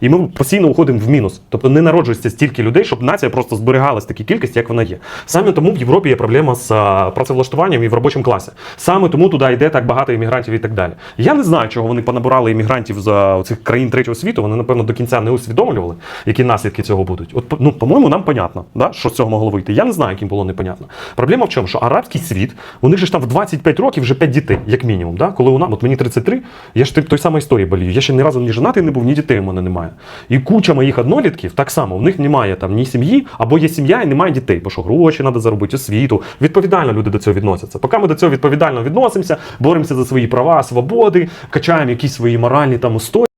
і ми постійно уходимо в мінус. Тобто не народжується стільки людей, щоб нація просто зберігалась такій кількості, як вона є. Саме тому в Європі є проблема з працевлаштуванням і в робочому класі. Саме тому туди йде так багато іммігрантів і так далі. Я не знаю, чого вони понабирали іммігрантів з цих країн третього світу. Вони, напевно, до кінця не усвідомлювали, які наслідки цього будуть. От, ну, по-моєму, нам понятно, да, що з цього могло вийти. Я не знаю, яким було непонятно. Проблема в чому? Що арабський світ, у них ж там в 25 років вже 5 дітей, як мінімум. Да? Коли у нас, от мені 33, я ж той самої історії болію. Я ще ні разу ні женатий не був, ні дітей немає. І куча моїх однолітків так само, в них немає там ні сім'ї, або є сім'я і немає дітей, бо що гроші треба заробити, освіту. Відповідально люди до цього відносяться. Поки ми до цього відповідально відносимося, боремося за свої права, свободи, качаємо якісь свої моральні там устої.